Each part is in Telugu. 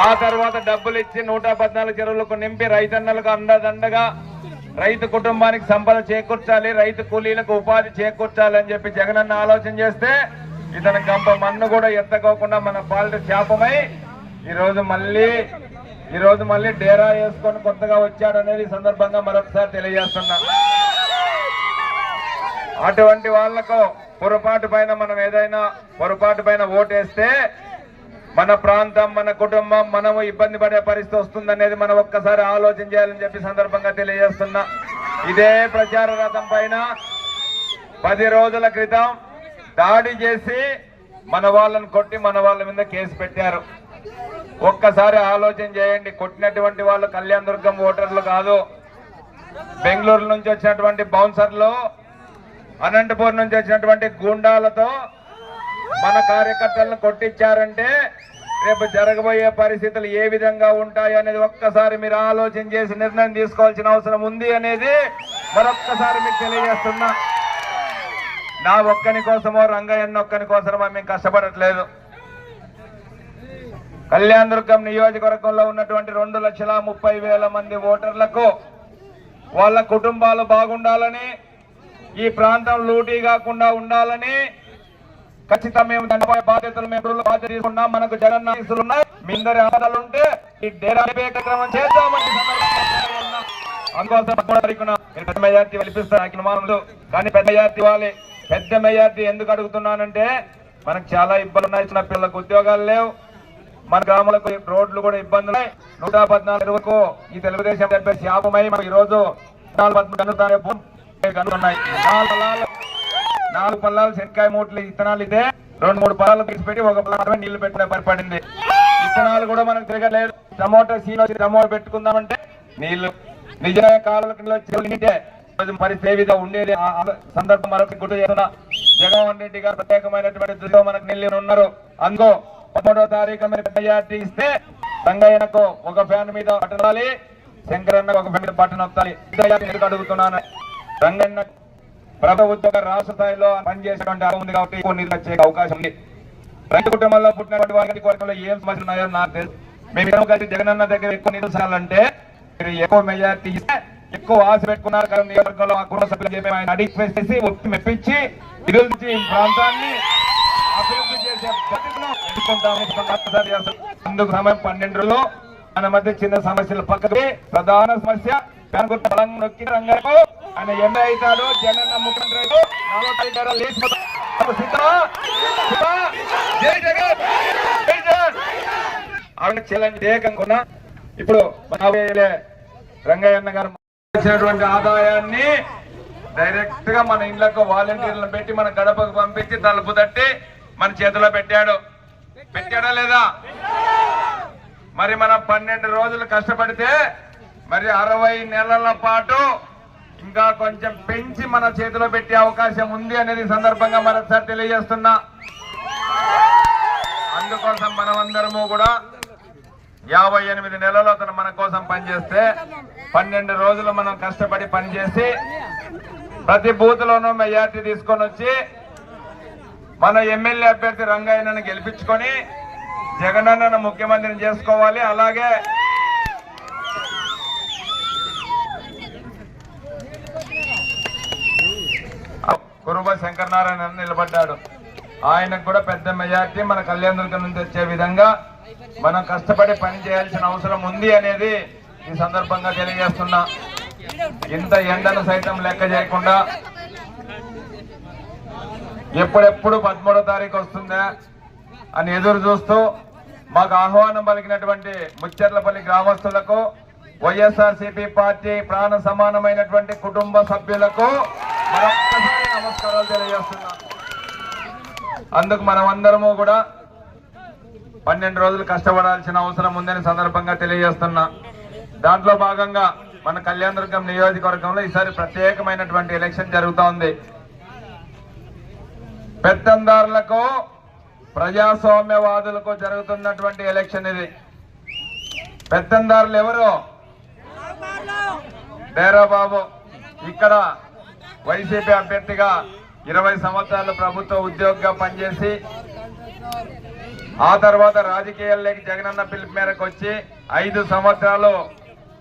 ఆ తర్వాత డబ్బులు ఇచ్చి నూట పద్నాలుగు చెరువులకు నింపి రైతన్నలకు అండదండగా రైతు కుటుంబానికి సంపద చేకూర్చాలి రైతు కూలీలకు ఉపాధి చేకూర్చాలి అని చెప్పి జగనన్న ఆలోచన చేస్తే ఇతని గంప మన్ను కూడా ఎత్తకోకుండా మన పాలిట శాపమై ఈరోజు మళ్ళీ ఈరోజు మళ్ళీ డేరా వేసుకొని కొత్తగా వచ్చాడు అనేది సందర్భంగా మరొకసారి తెలియజేస్తున్నా. అటువంటి వాళ్ళకు పొరపాటు పైన మనం ఏదైనా పొరపాటు పైన ఓటేస్తే మన ప్రాంతం మన కుటుంబం మనము ఇబ్బంది పడే పరిస్థితి వస్తుందనేది మనం ఒక్కసారి ఆలోచన చేయాలని చెప్పి సందర్భంగా తెలియజేస్తున్నా. ఇదే ప్రచార రథం పైన పది రోజుల క్రితం దాడి చేసి మన వాళ్ళని కొట్టి మన వాళ్ళ మీద కేసు పెట్టారు. ఒక్కసారి ఆలోచన చేయండి కొట్టినటువంటి వాళ్ళు కళ్యాణ దుర్గం ఓటర్లు కాదు. బెంగళూరు నుంచి వచ్చినటువంటి బౌన్సర్లు అనంతపూర్ నుంచి వచ్చినటువంటి గూండాలతో మన కార్యకర్తలను కొట్టించారంటే రేపు జరగబోయే పరిస్థితులు ఏ విధంగా ఉంటాయి అనేది ఒక్కసారి మీరు ఆలోచన చేసి నిర్ణయం తీసుకోవాల్సిన అవసరం ఉంది అనేది మరొక్కసారి మీకు తెలియజేస్తున్నా. నా ఒక్కని కోసమో రంగయ్యన్న ఒక్కని కోసమో మేము కష్టపడట్లేదు. కళ్యాణ్ దుర్గం నియోజకవర్గంలో ఉన్నటువంటి రెండు లక్షల ముప్పై వేల మంది ఓటర్లకు వాళ్ళ కుటుంబాలు బాగుండాలని ఈ ప్రాంతం లూటీ కాకుండా ఉండాలని ఖచ్చితంగా మేము దానిపై బాధ్యతలు మేము బాధ్యత తీసుకున్నాం మనకు జగన్ ఆశీస్సులు ఉన్నాయి. మీ అందరి ఆదాలు ఉంటే ఈ డేరా కార్యక్రమం చేద్దామని ఈ అందుకోసం పదమూడవ తారీఖున పెద్ద మెజార్టీ వెలిపిస్తారు నాకు కానీ పెద్ద మెజార్టీ ఇవ్వాలి పెద్ద మెజార్టీ ఎందుకు అడుగుతున్నానంటే మనకు చాలా ఇబ్బందులు ఉన్నాయి. చిన్న పిల్లలకు ఉద్యోగాలు లేవు. మన గ్రామాలకు రోడ్లు కూడా ఇబ్బందులు ఉన్నాయి. నూట పద్నాలుగు ఇరవైకు ఈ తెలుగుదేశం చెప్పే శాపమై మనకు ఈ రోజు నాలుగు పద్నాలుగు గనులు నాలుగు పల్లాలు నాలుగు శనక్కాయ మూటలు ఇత్తనాలు ఇదే. రెండు మూడు పల్లాలు తీసి పెట్టి ఒక పల్లా నీళ్ళు పెట్టిన పని విత్తనాలు ఇత్తనాలు కూడా మనకు తిరగలేదు టమోటా సీన్ వచ్చి టమోటా పెట్టుకుందామంటే నీళ్ళు నిజమే కాలువలకు వచ్చి పరిస్థితి విధంగా ఉండేది? సందర్భం మరొక గుర్తు చేస్తున్నా. జగన్మోహన్ రెడ్డి గారు ప్రత్యేకమైనటువంటి దృష్టిలో మనకు నిల్లి ఉన్నారు. అందుకో పదమూడవ తారీఖు మీద మెజార్టీ ఇస్తే రంగయ్యకు ఒక ఫ్యాన్ మీద పట్టణాలి శంకరన్నకు ఒక ఫ్యాన్ మీద పట్టణ వత్తాలి అడుగుతున్నాను? రంగన్న ప్రభుత్వ ఉద్యోగ రాష్ట్ర స్థాయిలో పనిచేసేటువంటి అర్హత ఉంది కాబట్టి కొన్ని వచ్చే అవకాశం ఉంది. రైతు కుటుంబంలో పుట్టినటువంటి వారికి కోరికలో ఏం సమస్యలు ఉన్నాయో నాకు తెలుసు. మేము కలిసి జగనన్న దగ్గర ఎక్కువ నిధులు సాలంటే మీరు ఎక్కువ మెజార్టీ ఇస్తే ఎక్కువ ఆశ పెట్టుకున్నారు కదా నియోజకవర్గంలో మా కుటుంబ సభ్యులు చెప్పి ఆయన అడిగి చేసి ఒప్పి మెప్పించి నిధులు ఈ ప్రాంతాన్ని అభివృద్ధి చేసే అందుకు సమయం పన్నెండు రోజులు మన మధ్య చిన్న సమస్యలు పక్కకి ప్రధాన సమస్య బ్యాంకు బలంగా నొక్కి రంగకు ఆయన ఎంఏ అవుతాడు జగన్ ముఖ్యమంత్రి అయితే నాలుగో ఆవిడ ఇప్పుడు రంగయ్యన్న గారు వచ్చినటువంటి ఆదాయాన్ని డైరెక్ట్గా మన ఇళ్ళకు వాలంటీర్లను పెట్టి మన గడపకు పంపించి తలుపు తట్టి మన చేతిలో పెట్టాడు. పెట్టాడా లేదా? మరి మనం పన్నెండు రోజులు కష్టపడితే మరి అరవై నెలల పాటు ఇంకా కొంచెం పెంచి మన చేతిలో పెట్టే అవకాశం ఉంది అనేది సందర్భంగా మరొకసారి తెలియజేస్తున్నా. అందుకోసం మనమందరము కూడా యాభై ఎనిమిది నెలలు అతను మన కోసం పనిచేస్తే పన్నెండు రోజులు మనం కష్టపడి పనిచేసి ప్రతి బూత్ లోనూ మెజార్టీ తీసుకొని వచ్చి మన ఎమ్మెల్యే అభ్యర్థి రంగయ్యను గెలిపించుకొని జగనన్నను ముఖ్యమంత్రిని చేసుకోవాలి. అలాగే కురుబ శంకరనారాయణ నిలబడ్డాడు. ఆయనకు కూడా పెద్ద మెజార్టీ మన కళ్యాణ నుంచి వచ్చే విధంగా మనం కష్టపడి పని చేయాల్సిన అవసరం ఉంది అనేది ఈ సందర్భంగా తెలియజేస్తున్నా. ఇంత ఎండను సైతం లెక్క చేయకుండా ఎప్పుడెప్పుడు పదమూడో తారీఖు వస్తుందా అని ఎదురు చూస్తూ మాకు ఆహ్వానం పలికినటువంటి ముచ్చర్లపల్లి గ్రామస్తులకు వైఎస్ఆర్సీపీ పార్టీ ప్రాణ సమానమైనటువంటి కుటుంబ సభ్యులకు మరొక్కసారి నమస్కారాలు తెలియజేస్తున్నా అందుకు మనమందరము కూడా పన్నెండు రోజులు కష్టపడాల్సిన అవసరం ఉందని సందర్భంగా తెలియజేస్తున్నా. దాంట్లో భాగంగా మన కళ్యాణదుర్గం నియోజకవర్గంలో ఈసారి ప్రత్యేకమైనటువంటి ఎలక్షన్ జరుగుతూ ఉంది పెత్తందారులకు ప్రజాస్వామ్యవాదులకు జరుగుతున్నటువంటి ఎలక్షన్ ఇది. పెత్తందారులు ఎవరు? డేరా బాబు ఇక్కడ వైసీపీ అభ్యర్థిగా ఇరవై సంవత్సరాలు ప్రభుత్వ ఉద్యోగిగా పనిచేసి ఆ తర్వాత రాజకీయాల్లోకి జగనన్న పిలుపు మేరకు వచ్చి ఐదు సంవత్సరాలు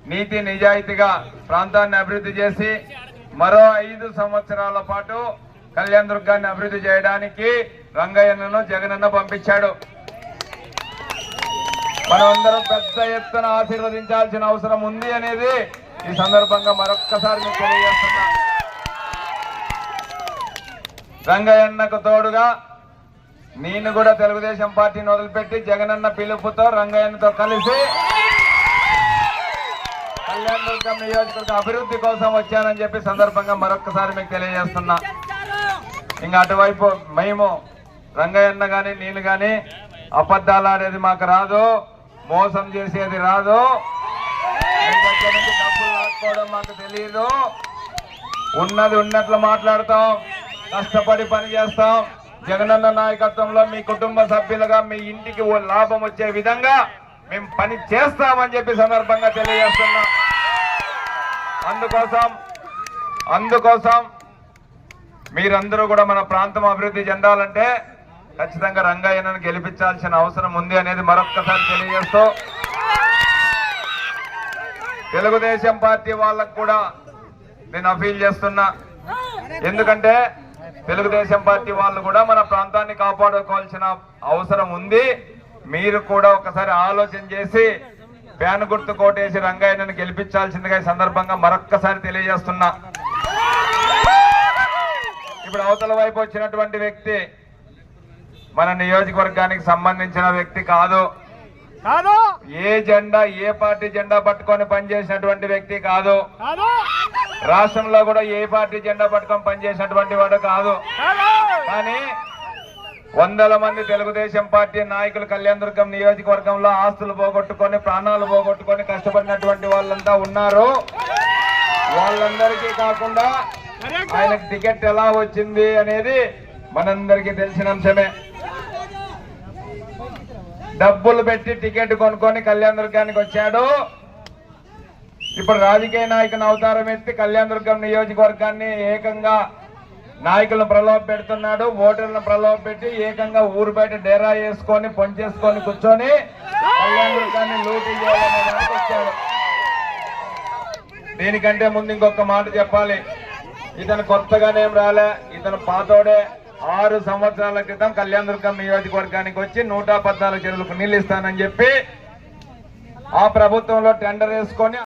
నీతి నిజాయితీగా ప్రాంతాన్ని అభివృద్ధి చేసి మరో ఐదు సంవత్సరాల పాటు కళ్యాణ్ దుర్గాన్ని అభివృద్ధి చేయడానికి రంగయ్యను జగనన్న పంపించాడు. మనమందరం పెద్ద ఎత్తున ఆశీర్వదించాల్సిన అవసరం ఉంది అనేది ఈ సందర్భంగా మరొక్కసారి మీకు తెలియజేస్తున్నా. రంగయ్యన్నకు తోడుగా నేను కూడా తెలుగుదేశం పార్టీని వదిలిపెట్టి జగనన్న పిలుపుతో రంగయ్యన్నతో కలిసి కళ్యాణ దుర్గం నియోజకవర్గ అభివృద్ధి కోసం వచ్చానని చెప్పి సందర్భంగా మరొకసారి మీకు తెలియజేస్తున్నా. ఇంకా అటువైపు మేము రంగయ్యన్న గాని నేను గాని అబద్ధాలు ఆడేది మాకు రాదు మోసం చేసేది రాదు. డబ్బులు రాసుకోవడం మాకు తెలియదు ఉన్నది ఉన్నట్లు మాట్లాడతాం. కష్టపడి పని చేస్తాం జగనన్న నాయకత్వంలో మీ కుటుంబ సభ్యులుగా మీ ఇంటికి ఓ లాభం వచ్చే విధంగా మేము పని చేస్తామని చెప్పి సందర్భంగా తెలియజేస్తున్నాం. అందుకోసం అందుకోసం మీరందరూ కూడా మన ప్రాంతం అభివృద్ధి చెందాలంటే ఖచ్చితంగా రంగయ్యను గెలిపించాల్సిన అవసరం ఉంది అనేది మరొక్కసారి తెలియజేస్తూ తెలుగుదేశం పార్టీ వాళ్ళకు కూడా నేను అఫీల్ చేస్తున్నా. ఎందుకంటే తెలుగుదేశం పార్టీ వాళ్ళు కూడా మన ప్రాంతాన్ని కాపాడుకోవాల్సిన అవసరం ఉంది. మీరు కూడా ఒకసారి ఆలోచన చేసి ఫ్యాన్ గుర్తు కోటేసి రంగయ్యను గెలిపించాల్సిందిగా ఈ సందర్భంగా మరొక్కసారి తెలియజేస్తున్నా. ఇప్పుడు అవతల వైపు వచ్చినటువంటి వ్యక్తి మన నియోజకవర్గానికి సంబంధించిన వ్యక్తి కాదు. కాదు. ఏ జెండా ఏ పార్టీ జెండా పట్టుకొని పనిచేసినటువంటి వ్యక్తి కాదు. రాష్ట్రంలో కూడా ఏ పార్టీ జెండా పట్టుకొని పనిచేసినటువంటి వాడు కాదు. కానీ వందల మంది తెలుగుదేశం పార్టీ నాయకులు కళ్యాణదుర్గం నియోజకవర్గంలో ఆస్తులు పోగొట్టుకొని ప్రాణాలు పోగొట్టుకొని కష్టపడినటువంటి వాళ్ళంతా ఉన్నారు. వాళ్ళందరికీ కాకుండా ఆయనకు టికెట్ ఎలా వచ్చింది అనేది మనందరికీ తెలిసిన అంశమే. డబ్బులు పెట్టి టికెట్ కొనుక్కొని కళ్యాణ దుర్గానికి వచ్చాడు. ఇప్పుడు రాజకీయ నాయకుని అవతారం ఎత్తి కళ్యాణ దుర్గం నియోజకవర్గాన్ని ఏకంగా నాయకులను ప్రలోభ పెడుతున్నాడు. ఓటర్లను ప్రలోభ పెట్టి ఏకంగా ఊరు బయట డేరా వేసుకొని పొంచేసుకొని కూర్చొని కళ్యాణ దుర్గాన్ని లూటీ చేయాలని వచ్చాడు. దీనికంటే ముందు ఇంకొక మాట చెప్పాలి. ఇతను కొత్తగానేం రాలే ఇతను పాతోడే ఆరు సంవత్సరాల క్రితం కళ్యాణ దుర్గం నియోజకవర్గానికి వచ్చి నూట పద్నాలుగు చెరువులకు నీళ్ళు ఇస్తానని చెప్పి ఆ ప్రభుత్వంలో టెండర్ వేసుకొని